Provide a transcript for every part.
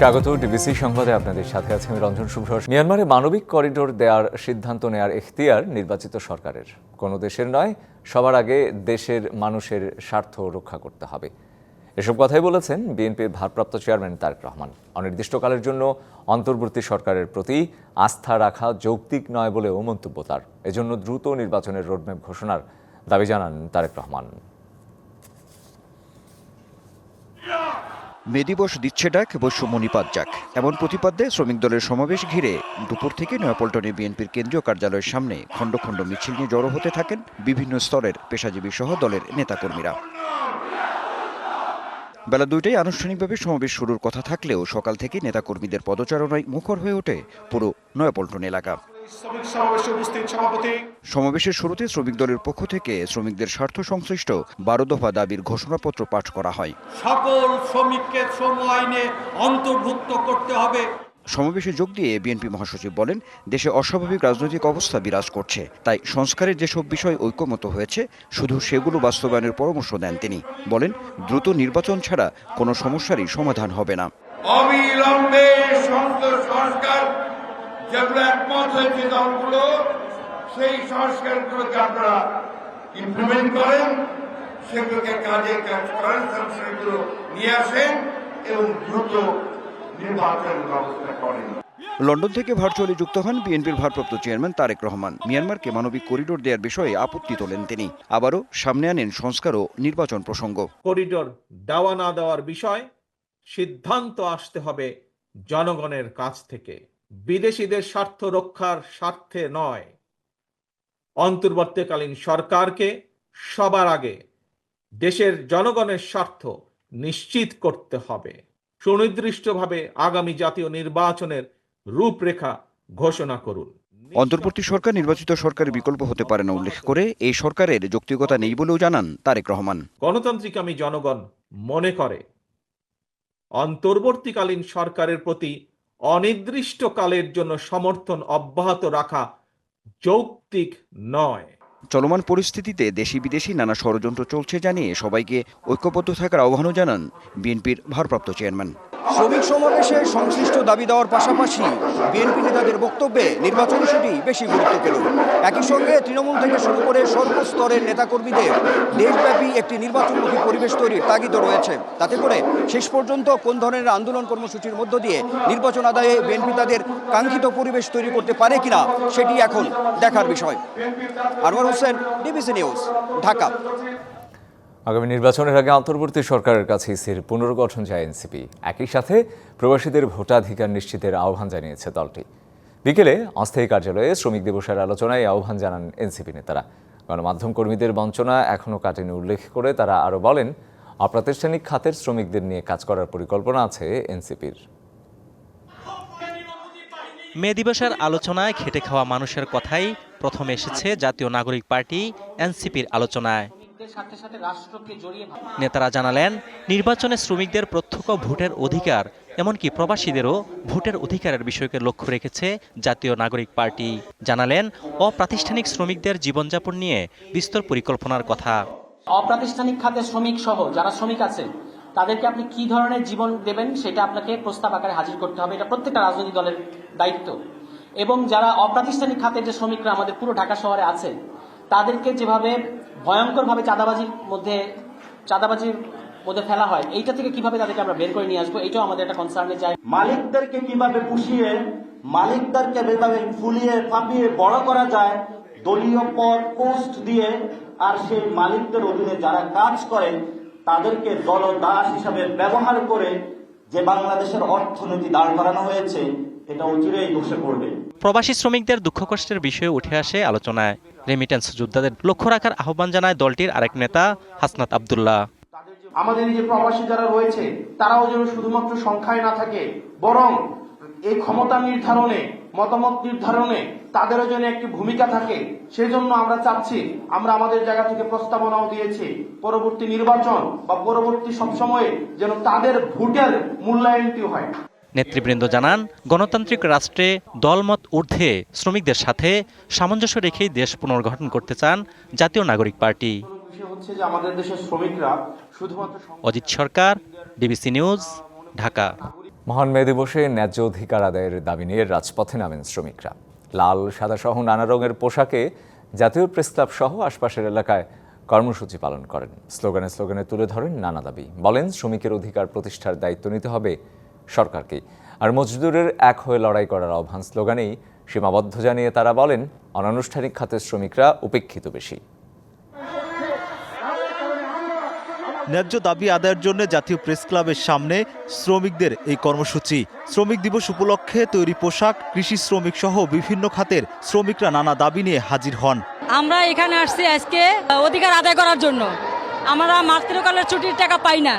স্বাগত ডিবিসি সংবাদে আপনাদের সাথে আছে আমি রঞ্জন শুভ্র মিয়ানমারে মানবিক করিডোর দেওয়ার সিদ্ধান্ত নেয়ার এখতিয়ার নির্বাচিত সরকারের। কোনো দেশের নয়, সবার আগে দেশের মানুষের স্বার্থ রক্ষা করতে হবে। এসব কথাই বলেছেন বিএনপির ভারপ্রাপ্ত চেয়ারম্যান তারেক রহমান। অনির্দিষ্টকালের জন্য অন্তর্বর্তী সরকারের প্রতি আস্থা রাখা যৌক্তিক নয় বলেও মন্তব্য তার। এজন্য দ্রুত নির্বাচনের রোডম্যাপ ঘোষণার দাবি জানান তারেক রহমান। মে দিবস দিচ্ছে ডাক বৈষম্য নিপাত যাক। এমন প্রতিপাদ্যে শ্রমিক দলের সমাবেশ ঘিরে দুপুর থেকে নয়াপল্টনে বিএনপির কেন্দ্রীয় কার্যালয়ের সামনে খণ্ড খণ্ড মিছিল নিয়ে জড়ো হতে থাকেন বিভিন্ন স্তরের পেশাজীবী সহ দলের নেতাকর্মীরা। বেলা দুইটায় আনুষ্ঠানিকভাবে সমাবেশ শুরুর কথা থাকলেও সকাল থেকে নেতাকর্মীদের পদচারণায় মুখর হয়ে ওঠে পুরো নয়াপল্টন এলাকা। সমাবেশের শুরুতে শ্রমিক দলের পক্ষ থেকে শ্রমিকদের স্বার্থ সংশ্লিষ্ট বারো দফা দাবির ঘোষণাপত্র পাঠ করা হয়। সকল শ্রমিককে শ্রম আইনে অন্তর্ভুক্ত করতে হবে। সমাবেশে যোগ দিয়ে বিএনপি মহাসচিব বলেন দেশে অস্বাভাবিক রাজনৈতিক অবস্থা বিরাজ করছে। তাই সংস্কারের যেসব বিষয় ঐক্যমত হয়েছে শুধু সেগুলো বাস্তবায়নের পরামর্শ দেন তিনি। বলেন দ্রুত নির্বাচন ছাড়া কোনো সমস্যারই সমাধান হবে না। অবিলম্বে সংস্কার যেগুলো একমত হয়েছে দলগুলো সেই সংস্কারগুলোকে আপনারা ইমপ্লিমেন্ট করেন সেগুলোকে কাজে কাজ করেন সংস্কারগুলো নিয়ে আসেন এবং দ্রুত নির্বাচন ব্যবস্থা করেন। লন্ডন থেকে ভার্চুয়ালি যুক্ত হন বিএনপির ভারপ্রাপ্ত চেয়ারম্যান তারেক রহমান। মিয়ানমারকে মানবিক করিডোর দেওয়ার বিষয়ে আপত্তি তোলেন তিনি। আবারও সামনে আনেন সংস্কার ও নির্বাচন প্রসঙ্গ। করিডোর দেওয়া না দেওয়ার বিষয় সিদ্ধান্ত আসতে হবে জনগণের কাছ থেকে। বিদেশিদের স্বার্থ রক্ষার স্বার্থে নয়। অন্তর্বর্তীকালীন সরকারকে সবার আগে দেশের জনগণের স্বার্থ নিশ্চিত করতে হবে। সুনির্দিষ্টভাবে আগামী জাতীয় নির্বাচনের রূপরেখা ঘোষণা করুন। অন্তর্বর্তী সরকার নির্বাচিত সরকারের বিকল্প হতে পারে না উল্লেখ করে এই সরকারের যৌক্তিকতা নেই বলেও জানান তারেক রহমান। গণতান্ত্রিক আমি জনগণ মনে করে অন্তর্বর্তীকালীন সরকারের প্রতি অনির্দিষ্টকালের জন্য সমর্থন অব্যাহত রাখা যৌক্তিক নয়। চলমান পরিস্থিতিতে দেশি বিদেশি নানা ষড়যন্ত্র চলছে জানিয়ে সবাইকে ঐক্যবদ্ধ থাকার আহ্বানও জানান বিএনপির ভারপ্রাপ্ত চেয়ারম্যান। শ্রমিক সমাবেশে সংশ্লিষ্ট দাবি দেওয়ার পাশাপাশি বিএনপি নেতাদের বক্তব্যে নির্বাচন ইস্যুটি বেশি গুরুত্ব পেল। একই সঙ্গে তৃণমূল থেকে শুরু করে সর্বস্তরের নেতাকর্মীদের দেশব্যাপী একটি নির্বাচনমুখী পরিবেশ তৈরির তাগিদ রয়েছে। তাতে করে শেষ পর্যন্ত কোন ধরনের আন্দোলন কর্মসূচির মধ্য দিয়ে নির্বাচন আদায়ে বিএনপি তাদের কাঙ্ক্ষিত পরিবেশ তৈরি করতে পারে কিনা সেটি এখন দেখার বিষয়। Anwar Hossain, DBC news, Dhaka. আগামী নির্বাচনের আগে অন্তর্বর্তী সরকারের কাছে ইসির পুনর্গঠন চায় এনসিপি। একই সাথে প্রবাসীদের ভোটাধিকার নিশ্চিতের আহ্বান জানিয়েছে দলটি। বিকেলে অস্থায়ী কার্যালয়ে শ্রমিক দিবসের আলোচনায় আহ্বান জানান এনসিপি নেতারা। গণমাধ্যম কর্মীদের বঞ্চনা এখনও কাটেনি উল্লেখ করে তারা আরও বলেন, অপ্রাতিষ্ঠানিক খাতের শ্রমিকদের নিয়ে কাজ করার পরিকল্পনা আছে এনসিপির। মে দিবসের আলোচনায় খেটে খাওয়া মানুষের কথাই প্রথমে এসেছে জাতীয় নাগরিক পার্টি এনসিপির আলোচনায়। নেতারা জানালেন নির্বাচনে শ্রমিকদের প্রত্যক্ষ ভোটের অধিকার এমনকি প্রবাসীদেরও ভোটের অধিকারের বিষয়কে লক্ষ্য রেখেছে জাতীয় নাগরিক পার্টি। জানালেন অপ্রাতিষ্ঠানিক শ্রমিকদের জীবনযাপন নিয়ে বিস্তর পরিকল্পনার কথা। অপ্রাতিষ্ঠানিক খাতে শ্রমিক সহ যারা শ্রমিক আছে তাদেরকে আপনি কি ধরনের জীবন দেবেন সেটা আপনাকে প্রস্তাব আকারে হাজির করতে হবে। এটা প্রত্যেকটা রাজনৈতিক দলের দায়িত্ব। এবং যারা অপ্রাতিষ্ঠানিক খাতের যে শ্রমিকরা আমাদের পুরো ঢাকা শহরে আছে তাদেরকে যেভাবে ভয়ঙ্করভাবে চাঁদাবাজির মধ্যে চাঁদাবাজির মধ্যে ফেলা হয়, এইটা থেকে কীভাবে তাদেরকে আমরা বের করে নিয়ে আসব, এটাও আমাদের একটা কনসার্নে যায়। মালিকদেরকে কীভাবে পুষিয়ে, মালিকদেরকে যেভাবে ফুলিয়ে, ফাঁপিয়ে বড় করা যায়, দলীয় পদ পোস্ট দিয়ে, আর সেই মালিকদের অধীনে যারা কাজ করেন তাদেরকে দলদাস হিসাবে ব্যবহার করে যে বাংলাদেশের অর্থনীতি দাঁড় করানো হয়েছে, এটা অচিরেই ধসে পড়বে। প্রবাসী শ্রমিকদের দুঃখ কষ্টের বিষয়ে উঠে আসে আলোচনায়। রেমিটেন্স যোদ্ধাদের লক্ষ্য রাখার আহ্বান জানায় দলটির আরেক নেতা, হাসনাত আবদুল্লাহ। আমাদের যে প্রবাসী যারা রয়েছে, তারাও যেন শুধুমাত্র সংখ্যায় না থাকে, বরং এই ক্ষমতা নির্ধারণে, মতামত নির্ধারণে তাদেরও যেন একটি ভূমিকা থাকে সেই জন্য আমরা চাচ্ছি, আমরা আমাদের জায়গা থেকে প্রস্তাবনাও দিয়েছি, পরবর্তী নির্বাচন বা পরবর্তী সবসময়ে যেন তাদের ভোটের মূল্যায়নটি হয়। নেতৃবৃন্দ জানান গণতান্ত্রিক রাষ্ট্রে দলমত ঊর্ধ্বে শ্রমিকদের সাথে সামঞ্জস্য রেখেই দেশ পুনর্গঠন করতে চান Jatiya Nagorik party. Ajit Sarkar DBC news Dhaka. মহান মে দিবসে ন্যায্য অধিকার আদায়ের দাবি নিয়ে রাজপথে নামেন শ্রমিকরা। লাল সাদা সহ নানা রঙের পোশাকে জাতীয় প্রেস ক্লাব সহ আশপাশের এলাকায় কর্মসূচি পালন করেন। স্লোগানে স্লোগানে তুলে ধরেন নানা দাবি। বলেন শ্রমিকের অধিকার প্রতিষ্ঠার দায়িত্ব নিতে হবে সরকারকেই। আর মজদুরের এক হয়ে লড়াই করার আহ্বান স্লোগানেই সীমাবদ্ধ জানিয়ে তারা বলেন অনানুষ্ঠানিক খাতের শ্রমিকরা উপেক্ষিত বেশি। ন্যায্য দাবি আদায়ের জন্য জাতীয় প্রেস ক্লাবের সামনে শ্রমিকদের এই কর্মসূচি। শ্রমিক দিবস উপলক্ষে তৈরি পোশাক কৃষি শ্রমিক সহ বিভিন্ন খাতের শ্রমিকরা নানা দাবি নিয়ে হাজির হন। আমরা এখানে আসছি আজকে অধিকার আদায় করার জন্য। আমরা মাতৃকালের ছুটির টাকা পাই না।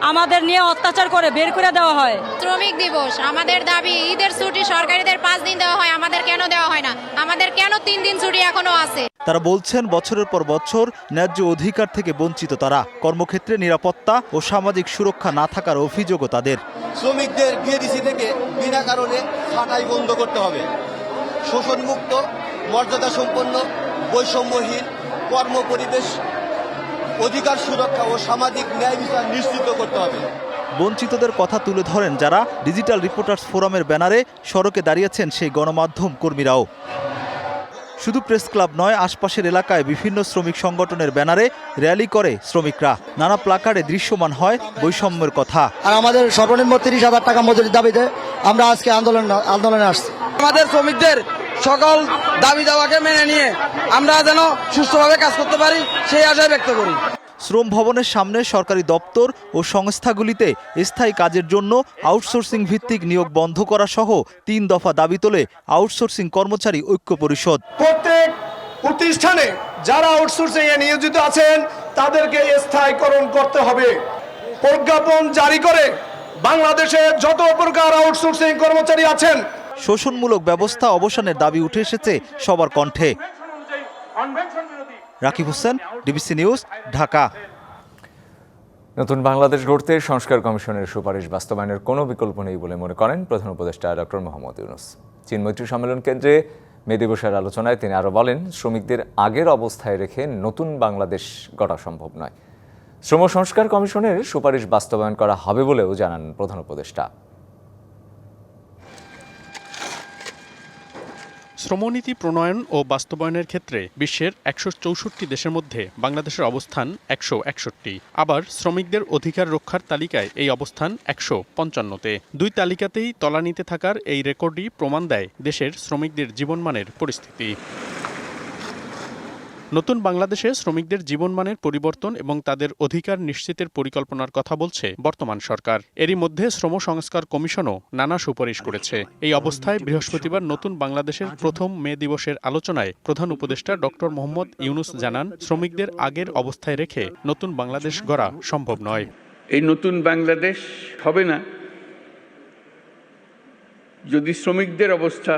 আমাদের নিয়ে অত্যাচার করে বের করে দেওয়া হয়। শ্রমিক দিবস আমাদের দাবি ঈদের ছুটি সরকারিদের পাঁচ দিন দেওয়া হয় আমাদের কেন দেওয়া হয় না? আমাদের কেন তিন দিন ছুটি এখনও আছে? তারা বলছেন বছরের পর বছর ন্যায্য অধিকার থেকে বঞ্চিত তারা। কর্মক্ষেত্রে নিরাপত্তা ও সামাজিক সুরক্ষা না থাকার অভিযোগও তাদের। শ্রমিকদের বিএডিসি থেকে বিনা কারণে ছাঁটাই বন্ধ করতে হবে। শোষণমুক্ত মর্যাদা সম্পন্ন বৈষম্যহীন কর্ম পরিবেশ অধিকার সুরক্ষা ও সামাজিক ন্যায় বিচার নিশ্চিত করতে হবে। বঞ্চিতদের কথা তুলে ধরেন যারা ডিজিটাল রিপোর্টার্স ফোরামের ব্যানারে সড়কে দাঁড়িয়েছেন সেই গণমাধ্যম কর্মীরাও। শুধু প্রেস ক্লাব নয় আশপাশের এলাকায় বিভিন্ন শ্রমিক সংগঠনের ব্যানারে র্যালি করে শ্রমিকরা। নানা প্লাকারে দৃশ্যমান হয় বৈষম্যের কথা। আর আমাদের সর্বনিম্ন তিরিশ হাজার টাকা মজুরির দাবিতে আমরা আজকে আন্দোলন আন্দোলনে আসছি। আমাদের শ্রমিকদের সকল দাবি দাওয়াকে মেনে নিয়ে আমরা যেন সুস্থভাবে কাজ করতে পারি সেই আশায় ব্যক্ত করি। শ্রম ভবনের সামনে সরকারি দপ্তর ও সংস্থাগুলিতে স্থায়ী কাজের জন্য আউটসোর্সিং ভিত্তিক নিয়োগ বন্ধ করা সহ তিন দফা দাবি তোলে আউটসোর্সিং কর্মচারী ঐক্য পরিষদ। প্রত্যেক প্রতিষ্ঠানে যারা আউটসোর্সিং এ নিয়োজিত আছেন তাদেরকে স্থায়ীকরণ করতে হবে। প্রজ্ঞাপন জারি করে বাংলাদেশে যত প্রকার আউটসোর্সিং কর্মচারী আছেন শোষণমূলক ব্যবস্থা অবসানের দাবি উঠে এসেছে সবার কণ্ঠে। Rakib Hossain, DBC news, Dhaka. নতুন বাংলাদেশ গড়তে সংস্কার কমিশনের সুপারিশ বাস্তবায়নের কোনো বিকল্প নেই বলে মনে করেন প্রধান উপদেষ্টা ডক্টর মোহাম্মদ ইউনুস। চীন মৈত্রী সম্মেলন কেন্দ্রে মে দিবসের আলোচনায় তিনি আরও বলেন, শ্রমিকদের আগের অবস্থায় রেখে নতুন বাংলাদেশ গড়া সম্ভব নয়। শ্রম সংস্কার কমিশনের সুপারিশ বাস্তবায়ন করা হবে বলেও জানান প্রধান উপদেষ্টা। শ্রমনীতি প্রণয়ন ও বাস্তবায়নের ক্ষেত্রে বিশ্বের একশো চৌষট্টি দেশের মধ্যে বাংলাদেশের অবস্থান একশো একষট্টি। আবার শ্রমিকদের অধিকার রক্ষার তালিকায় এই অবস্থান একশো পঞ্চান্নতে। দুই তালিকাতেই তলানিতে থাকার এই রেকর্ডই প্রমাণ দেয় দেশের শ্রমিকদের জীবনমানের পরিস্থিতি। নতুন বাংলাদেশে শ্রমিকদের জীবনমানের পরিবর্তন এবং তাদের অধিকার নিশ্চিতের পরিকল্পনার কথা বলছে বর্তমান সরকার। এরই মধ্যে শ্রম সংস্কার কমিশনও নানা সুপারিশ করেছে। এই অবস্থায় বৃহস্পতিবার নতুন বাংলাদেশের প্রথম মে দিবসের আলোচনায় প্রধান উপদেষ্টা ডক্টর মোহাম্মদ ইউনুস জানান, শ্রমিকদের আগের অবস্থায় রেখে নতুন বাংলাদেশ গড়া সম্ভব নয়। এই নতুন বাংলাদেশ হবে না যদি শ্রমিকদের অবস্থা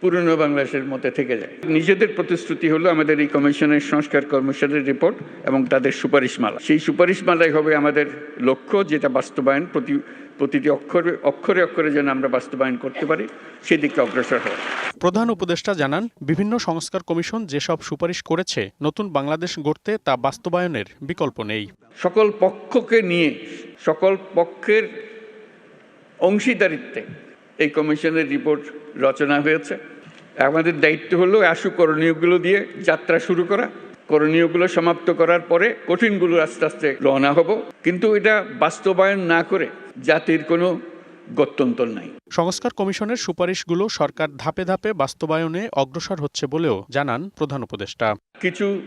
পুরনো বাংলাদেশের মধ্যে থেকে যায়। নিজেদের প্রতিশ্রুতি হলো আমাদের এই কমিশনের সংস্কার কমিশনের রিপোর্ট এবং তাদের সুপারিশমালা। সেই সুপারিশমালাই হবে আমাদের লক্ষ্য যেটা বাস্তবায়ন প্রতি প্রতিটি অক্ষরে অক্ষরে অক্ষরে যেন আমরা বাস্তবায়ন করতে পারি সেদিকে অগ্রসর হওয়া। প্রধান উপদেষ্টা জানান বিভিন্ন সংস্কার কমিশন যেসব সুপারিশ করেছে নতুন বাংলাদেশ গড়তে তা বাস্তবায়নের বিকল্প নেই। সকল পক্ষকে নিয়ে সকল পক্ষের অংশীদারিত্বে এই কমিশনের রিপোর্ট রচনা হয়েছে। আমাদের দায়িত্ব হলো আশু করণীয়গুলো দিয়ে যাত্রা শুরু করা। করণীয়গুলো সমাপ্ত করার পরে কঠিনগুলো আস্তে আস্তে রওনা হব। কিন্তু এটা বাস্তবায়ন না করে জাতির কোনো গত্যন্তর নাই। সংস্কার কমিশনের সুপারিশগুলো সরকার ধাপে ধাপে বাস্তবায়নে অগ্রসর হচ্ছে বলেও জানান প্রধান উপদেষ্টা। কিছু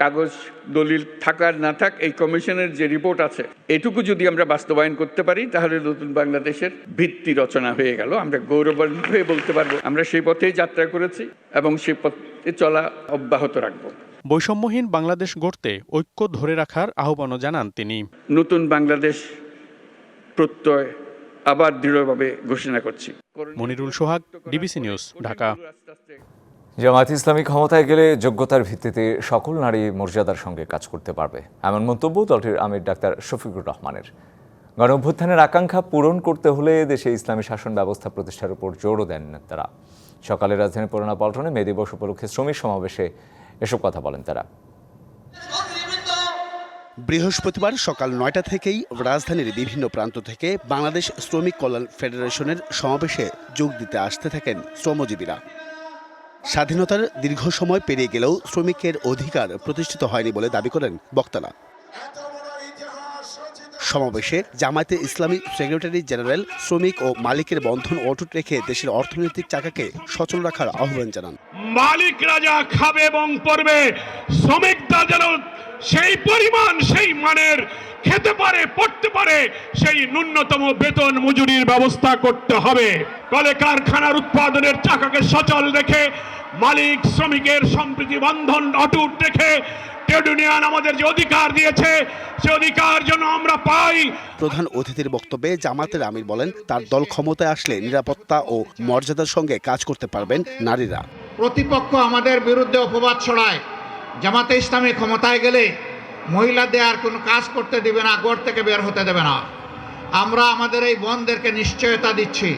কাগজ দলিল থাকার না থাক এই কমিশনের যে রিপোর্ট আছে এটুকু যদি আমরা বাস্তবায়ন করতে পারি তাহলে নতুন বাংলাদেশের ভিত্তি রচনা হয়ে গেল। আমরা গৌরবান্বিত হয়ে বলতে পারব আমরা সেই পথেই যাত্রা করেছি এবং সেই পথে চলা অব্যাহত রাখব। বৈষম্যহীন বাংলাদেশ গড়তে ঐক্য ধরে রাখার আহ্বানও জানান তিনি। নতুন বাংলাদেশ প্রত্যয় আবার দৃঢ়ভাবে ঘোষণা করছি। Monirul Sohag DBC news Dhaka. Jamaat Islami ক্ষমতায় গেলে যোগ্যতার ভিত্তিতে সকল নারী মর্যাদার সঙ্গে কাজ করতে পারবে, এমন মন্তব্য দলটির আমির ডাক্তার শফিকুর রহমানের। গণ অভ্যুত্থানের আকাঙ্ক্ষা পূরণ করতে হলে দেশে ইসলামী শাসন ব্যবস্থা প্রতিষ্ঠার উপর জোরও দেন তারা। সকালে রাজধানী পুরোনা পল্টনে মে দিবস উপলক্ষে শ্রমিক সমাবেশে এসব কথা বলেন তারা। বৃহস্পতিবার সকাল নয়টা থেকেই রাজধানীর বিভিন্ন প্রান্ত থেকে বাংলাদেশ শ্রমিক কল্যাণ ফেডারেশনের সমাবেশে যোগ দিতে আসতে থাকেন শ্রমজীবীরা। স্বাধীনতার দীর্ঘ সময় পেরিয়ে গেলেও শ্রমিকের অধিকার প্রতিষ্ঠিত হয়নি বলে দাবি করেন বক্তারা। সমাবেশে জামায়াতে ইসলামী সেক্রেটারি জেনারেল, শ্রমিক ও মালিকের বন্ধন অটুট রেখে দেশের অর্থনৈতিক চাকাকে সচল রাখার আহ্বান জানান। মালিকরা যা খাবে এবং পড়বে, শ্রমিকরা যেন সেই পরিমাণ সেই মানের খেতে পারে পড়তে পারে সেই ন্যূনতম বেতন মজুরির ব্যবস্থা করতে হবে। কলে কারখানার উৎপাদনের চাকাকে সচল রেখে মালিক শ্রমিকের সম্প্রীতি বন্ধন অটুট রেখে ট্রেড ইউনিয়ন আমাদের যে অধিকার দিয়েছে সে অধিকার যেন আমরা পাই। প্রধান অতিথির বক্তব্যে জামাতের আমির বলেন তার দল ক্ষমতায় আসলে নিরাপত্তা ও মর্যাদার সঙ্গে কাজ করতে পারবেন নারীরা। প্রতিপক্ষ আমাদের বিরুদ্ধে অপবাদ ছড়ায়। জামাতে ইসলামী ক্ষমতায় গেলে মহিলাদের আর কোনো কাজ করতে দেবে না ঘর থেকে বের হতে দেবে না। আমরা আমাদের এই বোনদেরকে নিশ্চয়তা দিচ্ছি।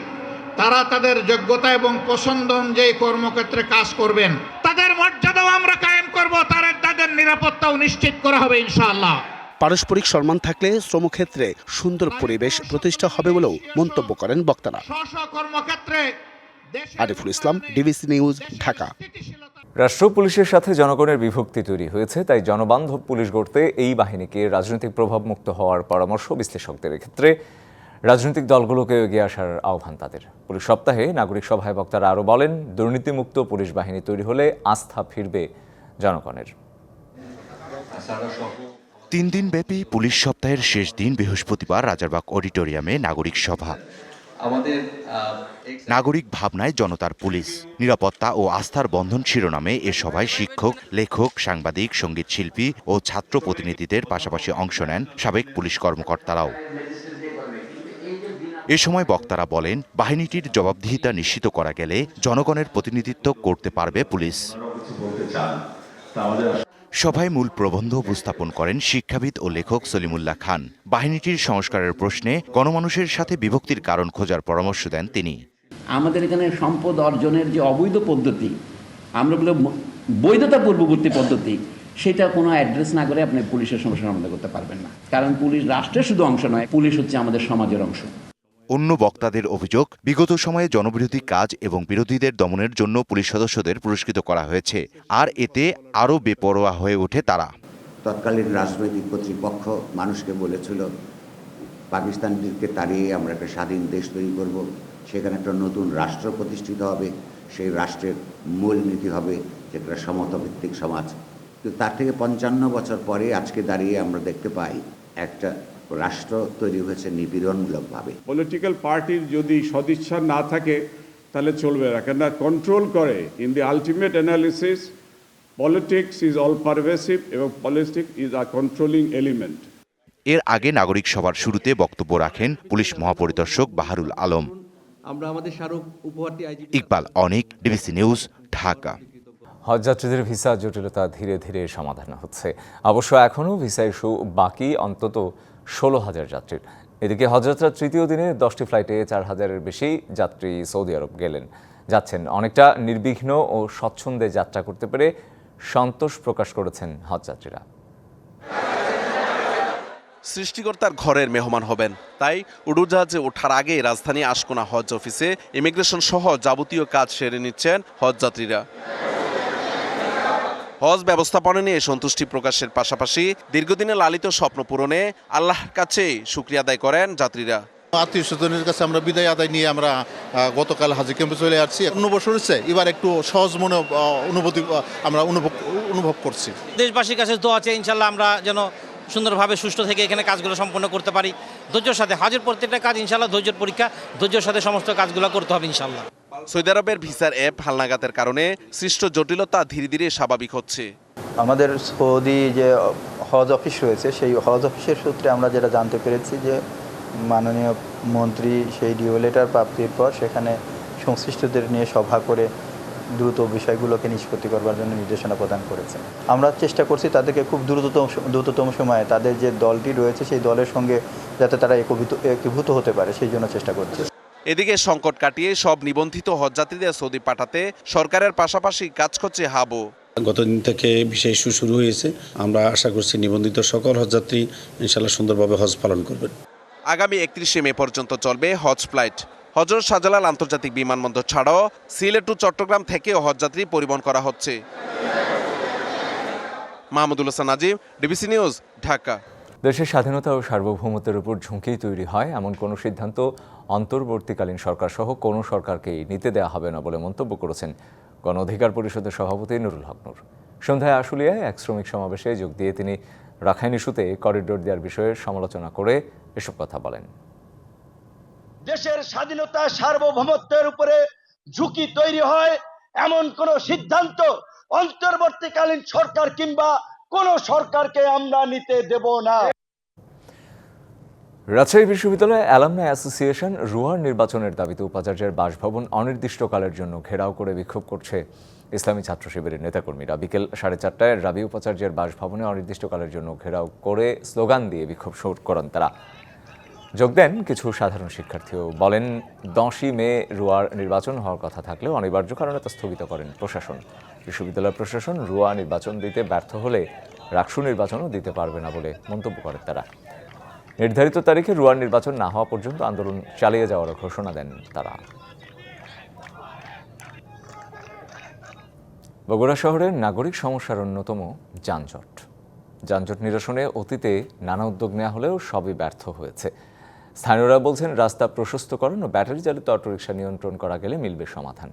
তারা তাদের যোগ্যতা এবং পছন্দ অনুযায়ী কর্মক্ষেত্রে কাজ করবেন। তাদের মর্যাদাও আমরা কায়েম করব তাদের তাদের নিরাপত্তাও নিশ্চিত করা হবে ইনশাআল্লাহ। পারস্পরিক সম্মান থাকলে শ্রমক্ষেত্রে সুন্দর পরিবেশ প্রতিষ্ঠা হবে বলেও মন্তব্য করেন বক্তারা। Ariful Islam DBC news Dhaka. রাষ্ট্র পুলিশের সাথে জনগণের বিভক্তি তৈরি হয়েছে, তাই জনবান্ধব পুলিশ গড়তে এই বাহিনীকে রাজনৈতিক প্রভাবমুক্ত হওয়ার পরামর্শ বিশ্লেষকদের ক্ষেত্রে রাজনৈতিক দলগুলোকে এগিয়ে আসার আহ্বান তাদের। পুলিশ সপ্তাহে নাগরিক সভায় বক্তারা আরও বলেন, দুর্নীতিমুক্ত পুলিশ বাহিনী তৈরি হলে আস্থা ফিরবে জনগণের। তিন দিন ব্যাপী পুলিশ সপ্তাহের শেষ দিন বৃহস্পতিবার রাজারবাগ অডিটোরিয়ামে নাগরিক সভা। আমাদের নাগরিক ভাবনায় জনতার পুলিশ নিরাপত্তা ও আস্থার বন্ধন শিরোনামে এ সভায় শিক্ষক লেখক সাংবাদিক সংগীত শিল্পী ও ছাত্র প্রতিনিধিদের পাশাপাশি অংশ নেন সাবেক পুলিশ কর্মকর্তারাও। এ সময় বক্তারা বলেন বাহিনীটির জবাবদিহিতা নিশ্চিত করা গেলে জনগণের প্রতিনিধিত্ব করতে পারবে পুলিশ। সভায় মূল প্রবন্ধ উপস্থাপন করেন শিক্ষাবিদ ও লেখক সলিমুল্লাহ খান। বাহিনীটির সংস্কারের প্রশ্নে গণমানুষের সাথে বিভক্তির কারণ খোঁজার পরামর্শ দেন তিনি। আমাদের এখানে সম্পদ অর্জনের যে অবৈধ পদ্ধতি, আমরা বলে বৈধতা পূর্ববর্তী পদ্ধতি, সেটা কোনো অ্যাড্রেস না করে আপনি পুলিশের সমস্যার সমাধান করতে পারবেন না। কারণ পুলিশ রাষ্ট্রের শুধু অংশ নয়, পুলিশ হচ্ছে আমাদের সমাজের অংশ। অন্য বক্তাদের অভিযোগ, বিগত সময়ে জনবিরোধী কাজ এবং বিরোধীদের দমনের জন্য পুলিশ সদস্যদের পুরস্কৃত করা হয়েছে। আর এতে আরও বেপরোয়া হয়ে ওঠে তারা। তৎকালীন রাজনৈতিক কর্তৃপক্ষ মানুষকে বলেছিল পাকিস্তানিদেরকে তাড়িয়ে আমরা একটা স্বাধীন দেশ তৈরি করব। সেখানে একটা নতুন রাষ্ট্র প্রতিষ্ঠিত হবে। সেই রাষ্ট্রের মূল নীতি হবে যে একটা সমতাভিত্তিক সমাজ। কিন্তু তার থেকে পঞ্চান্ন বছর পরে আজকে দাঁড়িয়ে আমরা দেখতে পাই একটা রাষ্ট্র তৈরি হয়েছে নিপীড়নমূলকভাবে। পলিটিক্যাল পার্টির যদি সদিচ্ছা না থাকে তাহলে চলবে না। কেননা কন্ট্রোল করে in the ultimate analysis politics is all pervasive এবং politics is a controlling element এর আগে নাগরিক সভার শুরুতে বক্তব্য রাখেন পুলিশ মহাপরিদর্শক বাহারুল আলম। আমরা আমাদের স্মারক উপহারটি ইকবাল অনিক ডিবিসি নিউজ ঢাকা। হজযাত্রীদের ভিসা জটিলতা ধীরে ধীরে সমাধান হচ্ছে। অবশ্য এখনও ভিসা ইস্যু বাকি অন্তত ষোলো হাজার যাত্রীর এদিকে হজযাত্রার তৃতীয় দিনে দশটি ফ্লাইটে চার হাজারের বেশি যাত্রী সৌদি আরব গেলেন। যাচ্ছেন অনেকটা নির্বিঘ্ন ও স্বচ্ছন্দে যাত্রা করতে পেরে সন্তোষ প্রকাশ করেছেন হজযাত্রীরা সৃষ্টিকর্তার ঘরের মেহমান হবেন। তাই উড়োজাহাজে ওঠার আগে রাজধানী আশকোনা হজ অফিসে ইমিগ্রেশন সহ যাবতীয় কাজ সেরে নিচ্ছেন হজযাত্রীরা হজ ব্যবস্থাপনা নিয়ে সন্তুষ্টি প্রকাশের পাশাপাশি দীর্ঘদিনে লালিত স্বপ্ন পূরণে আল্লাহর কাছে শুক্রিয়া আদায় করেন যাত্রীরা। আত্মীয় স্বজনের কাছে আমরা বিদায় আদায় নিয়ে আমরা গতকাল হাজি ক্যাম্পে চলে আসছি। অন্য বছর হচ্ছে এবার একটু সহজ মনে অনুভূতি আমরা অনুভব অনুভব করছি। দেশবাসীর কাছে দোয়া আছে ইনশাল্লাহ আমরা যেন সুন্দরভাবে সুষ্ঠু থেকে এখানে কাজগুলো সম্পন্ন করতে পারি। ধৈর্যের সাথে হাজের প্রত্যেকটা কাজ ইনশাল্লাহ ধৈর্যের পরীক্ষা ধৈর্যের সাথে সমস্ত কাজগুলো করতে হবে ইনশাল্লাহ সৌদি আরবের ভিসার অ্যাপ হালনাগাতের কারণে সৃষ্ট জটিলতা ধীরে ধীরে স্বাভাবিক হচ্ছে। আমাদের সৌদি যে হজ অফিস রয়েছে, সেই হজ অফিসের সূত্রে আমরা যেটা জানতে পেরেছি যে মাননীয় মন্ত্রী সেই ডিও লেটার প্রাপ্তির পর সেখানে সংশ্লিষ্টদের নিয়ে সভা করে দ্রুত বিষয়গুলোকে নিষ্পত্তি করবার জন্য নির্দেশনা প্রদান করেছে। আমরা চেষ্টা করছি তাদেরকে খুব দ্রুততম দ্রুততম সময়ে তাদের যে দলটি রয়েছে, সেই দলের সঙ্গে যাতে তারা একীভূত একীভূত হতে পারে, সেই জন্য চেষ্টা করছি। এদিকে সংকট কাটিয়ে সব নিবন্ধিত হজযাত্রীদের সৌদি পাঠাতে সরকারের পাশাপাশি কাজ করছে হাবো। গতদিন থেকে বিশেষ ইস্যু শুরু হয়েছে। আমরা আশা করছি নিবন্ধিত সকল হজযাত্রী ইনশাল্লাহ সুন্দরভাবে হজ পালন করবেন। আগামী একত্রিশে মে পর্যন্ত চলবে হজ ফ্লাইট। হজরত শাহজালাল আন্তর্জাতিক বিমানবন্দর ছাড়াও সিলেট টু চট্টগ্রাম থেকেও হজযাত্রী পরিবহন করা হচ্ছে। Mahmudul Hasan Nazim DBC news Dhaka. দেশের স্বাধীনতা ও সার্বভৌমত্বের উপর ঝুঁকি তৈরি হয়, এমন কোনো সিদ্ধান্ত অন্তর্বর্তীকালীন সরকার সহ কোনো সরকারকেই নিতে দেওয়া হবে না বলে মন্তব্য করেছেন গণ অধিকার পরিষদের সভাপতি নুরুল হক নূর। সন্ধ্যায় আশুলিয়ায় এক শ্রমিক সমাবেশে যোগ দিয়ে তিনি রাখাইন ইস্যুতে করিডোর দেওয়ার বিষয়ে সমালোচনা করে এসব কথা বলেন। দেশের স্বাধীনতা, সার্বভৌমত্বের উপরে ঝুঁকি তৈরি হয়, এমন কোন সিদ্ধান্ত অন্তর্বর্তীকালীন সরকার কিংবা কোন সরকারকে আমরা নিতে দেব না। রাজশাহী বিশ্ববিদ্যালয় অ্যালামনাই অ্যাসোসিয়েশন রুয়ার নির্বাচনের দাবিতে উপাচার্যের বাসভবন অনির্দিষ্টকালের জন্য ঘেরাও করে বিক্ষোভ করছে ইসলামী ছাত্র শিবিরের নেতাকর্মীরা। বিকেল সাড়ে চারটায় রাবি উপাচার্যের বাসভবনে অনির্দিষ্টকালের জন্য ঘেরাও করে স্লোগান দিয়ে বিক্ষোভ শুরু করেন তারা। যোগ দেন কিছু সাধারণ শিক্ষার্থীও। বলেন, দশই মে রুয়ার নির্বাচন হওয়ার কথা থাকলেও অনিবার্য কারণে তা স্থগিত করেন প্রশাসন। বিশ্ববিদ্যালয় প্রশাসন রুয়া নির্বাচন দিতে ব্যর্থ হলে রাকসু নির্বাচনও দিতে পারবে না বলে মন্তব্য করেন তারা। নির্ধারিত তারিখে রুয়ার নির্বাচন না হওয়া পর্যন্ত আন্দোলন চালিয়ে যাওয়ার ঘোষণা দেন তারা। বগুড়া শহরের নাগরিক সমস্যার অন্যতম যানজট। যানজট নিরসনে অতীতে নানা উদ্যোগ নেওয়া হলেও সবই ব্যর্থ হয়েছে। স্থানীয়রা বলছেন, রাস্তা প্রশস্তকরণ ও ব্যাটারি চালিত অটোরিকশা নিয়ন্ত্রণ করা গেলে মিলবে সমাধান।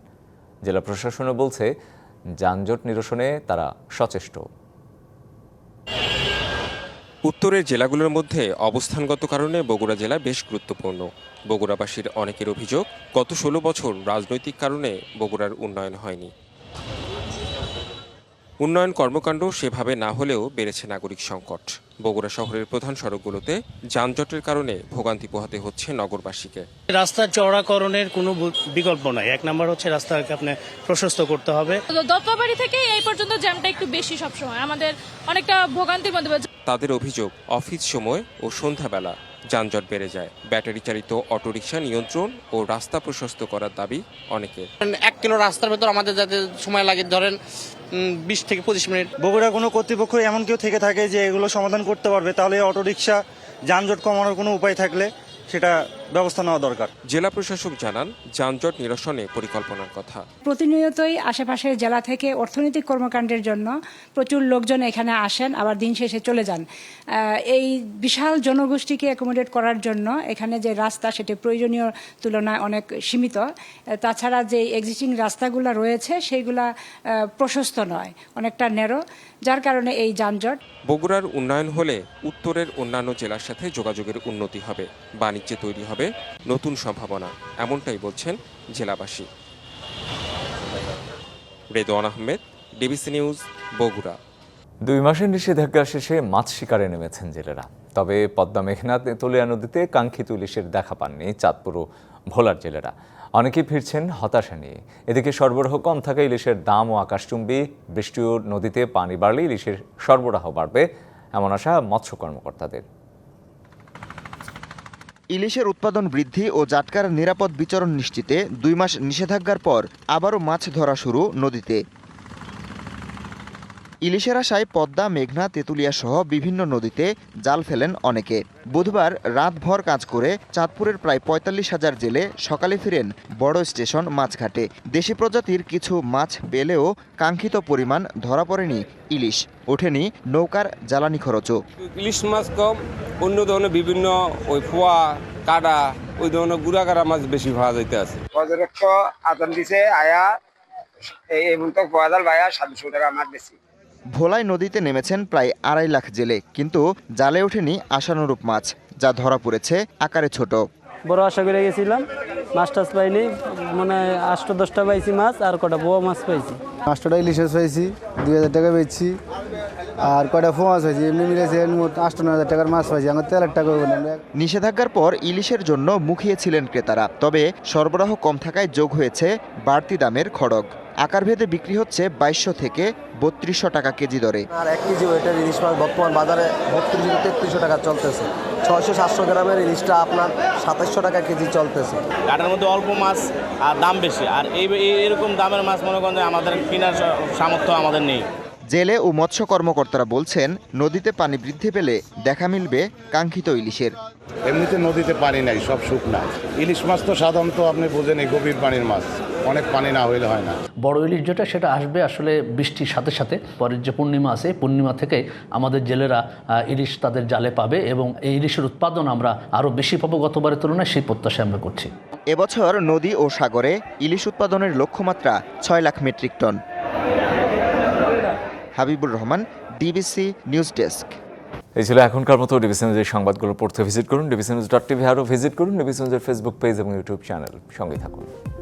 জেলা প্রশাসনও বলছে, যানজট নিরসনে তারা সচেষ্ট। উত্তরের জেলাগুলোর মধ্যে অবস্থানগত কারণে বগুড়া জেলা বেশ গুরুত্বপূর্ণ। বগুড়াবাসীর অনেকের অভিযোগ, গত ষোলো বছর রাজনৈতিক কারণে বগুড়ার উন্নয়ন হয়নি। উন্নয়ন কর্মকাণ্ড সেভাবে না হলেও বেড়েছে নাগরিক সংকট। বগুড়া শহরের প্রধান সড়কগুলোতে যানজটের কারণে ভোগান্তি পোহাতে হচ্ছে নগরবাসীকে। রাস্তার চওড়াকরণের কোনো বিকল্প নাই। এক নম্বর হচ্ছে রাস্তাকে আপনি প্রশস্ত করতে হবে। দত্তবাড়ি থেকে এই পর্যন্ত জ্যামটা একটু বেশি সবসময়। আমাদের অনেকটা ভোগান্তির মধ্যে তাদের অভিযোগ অফিস সময় ও সন্ধ্যাবেলা। যানজট বেড়ে যায়। ব্যাটারি চালিত অটোরিকশা নিয়ন্ত্রণ ও রাস্তা প্রশস্ত করার দাবি অনেকের। এক কিলো রাস্তার ভেতর আমাদের যাতে সময় লাগে ধরেন বিশ থেকে পঁচিশ মিনিট। বগুড়া কোনো কর্তৃপক্ষ এমন কেউ থেকে থাকে যে এগুলো সমাধান করতে পারবে তাহলে অটোরিকশা যানজট কমানোর কোনো উপায় থাকলে সেটা ব্যবস্থা নেওয়া দরকার। জেলা প্রশাসক জানান যানজট নিরসনে পরিকল্পনার কথা। প্রতিনিয়তই আশেপাশের জেলা থেকে অর্থনৈতিক কর্মকাণ্ডের জন্য প্রচুর লোকজন এখানে আসেন আবার দিন শেষে চলে যান। এই বিশাল জনগোষ্ঠীকে অ্যাকোমোডেট করার জন্য এখানে যে রাস্তা সেটি প্রয়োজনীয় তুলনায় অনেক সীমিত। তাছাড়া যে এক্সিস্টিং রাস্তাগুলো রয়েছে সেইগুলা প্রশস্ত নয় অনেকটা ন্যারো যার কারণে এই যানজট। বগুড়ার উন্নয়ন হলে উত্তরের অন্যান্য জেলার সাথে যোগাযোগের উন্নতি হবে বাণিজ্যে তৈরি হবে। নতুন সম্ভাবনা, এমনটাই বলছেন জেলাবাসী। Redwan Ahmed, DBC news, Bogura. দুই মাসের নিষেধাজ্ঞা শেষে মাছ শিকারে নেমেছেন জেলেরা। তবে পদ্মা মেঘনা তেতুলিয়া নদীতে কাঙ্ক্ষিত ইলিশের দেখা পাননি চাঁদপুর ও ভোলার জেলেরা। অনেকেই ফিরছেন হতাশা নিয়ে। এদিকে সরবরাহ কম থাকা ইলিশের দাম ও আকাশচুম্বী বৃষ্টি ও নদীতে পানি বাড়লে ইলিশের সরবরাহ বাড়বে, এমন আশা মৎস্য কর্মকর্তাদের। ইলিশের উৎপাদন বৃদ্ধি ও জাটকার নিরাপদ বিচরণ নিশ্চিতে দুই মাস নিষেধাজ্ঞার পর আবারও মাছ ধরা শুরু নদীতে। ইলিশের আশায় পদ্মা মেঘনা তেঁতুলিয়া সহ বিভিন্ন নদীতে জাল ফেলেন অনেকে। বুধবার রাতভর কাজ করে চাঁদপুরের প্রায় পঁয়তাল্লিশ হাজার জেলে সকালে ফিরেন বড় স্টেশন মাছঘাটে। দেশি প্রজাতির কিছু মাছ পেলেও কাঙ্ক্ষিত পরিমাণ ধরা পড়েনি ইলিশ। ওঠেনি নৌকার জ্বালানি খরচও। ইলিশ মাছ কম অন্য ধরনের বিভিন্ন ওই ফোয়া কাটা ওই ধরনের গুড়াগাড়া মাছ বেশি পাওয়া যাইতে আছে। পর্যটক আতন দিছে আয়া এই মতো পয়াদাল ভাইয়া সাতশো টাকা আমার বেশি। ভোলায় নদীতে নেমেছেন প্রায় আড়াই লাখ জেলে কিন্তু জালে ওঠেনি আশানুরূপ মাছ যা ধরা পড়েছে আকারে ছোট। বড় আশা করে গেছিলাম মাছ টাছ পাইনি মানে আটটা দশটা পাইছি মাছ আর কটা বড় মাছ পাইছি। পাঁচটা ইলিশ মাছ পাইছি দুই হাজার টাকা পেয়েছি আর কয়টা ফো মাছ পাইছি এমনি মিলেছে মোট আষ্ট নয় হাজার টাকার মাছ পাইছি আমার তেল টাকা হবে নিষেধাজ্ঞার পর ইলিশের জন্য মুখিয়েছিলেন ক্রেতারা তবে সরবরাহ কম থাকায় যোগ হয়েছে বাড়তি দামের খড়গ। আকারভেদে বিক্রি হচ্ছে বাইশশো থেকে বত্রিশশো টাকা কেজি দরে। আর এক কেজি ওয়েটের ইলিশ মাছ বর্তমান বাজারে বত্রিশশো তেত্রিশশো টাকা চলতেছে। ছয়শো সাতশো গ্রামের ইলিশটা আপনার সাতাশশো টাকা কেজি চলতেছে। ঘাটের মধ্যে অল্প মাছ আর দাম বেশি। আর এই এরকম দামের মাছ মনে করেন যে আমাদের কেনার সামর্থ্য আমাদের নেই। জেলে ও মৎস্য কর্মকর্তারা বলছেন নদীতে পানি বৃদ্ধি পেলে দেখা মিলবে কাঙ্ক্ষিত ইলিশের। এমনিতে নদীতে পানি নাই সব শুকনা। ইলিশ মাছ তো সাধারণত আপনি বোঝেন এই গভীর পানির মাছ। অনেক পানি না হইলে হয় না। বড় ইলিশ যেটা সেটা আসবে আসলে বৃষ্টির সাথে সাথে। পরের যে পূর্ণিমা আছে পূর্ণিমা থেকে আমাদের জেলেরা ইলিশ তাদের জালে পাবে এবং এই ইলিশের উৎপাদন আমরা আরও বেশি পাবো গতবারের তুলনায় সেই প্রত্যাশা আমরা করছি। এবছর নদী ও সাগরে ইলিশ উৎপাদনের লক্ষ্যমাত্রা ছয় lakh metric ton. Habibur Rahman DBC news desk. এই ছিল এখনকার মতো ডিবিসি নিউজের সংবাদগুলো পড়তে ভিজিট করুন। ডিবিসি নিউজ ডট টিভি আরও ভিজিট করুন। ডিবিসি নিউজের ফেসবুক পেজ এবং ইউটিউব চ্যানেল সঙ্গে থাকুন।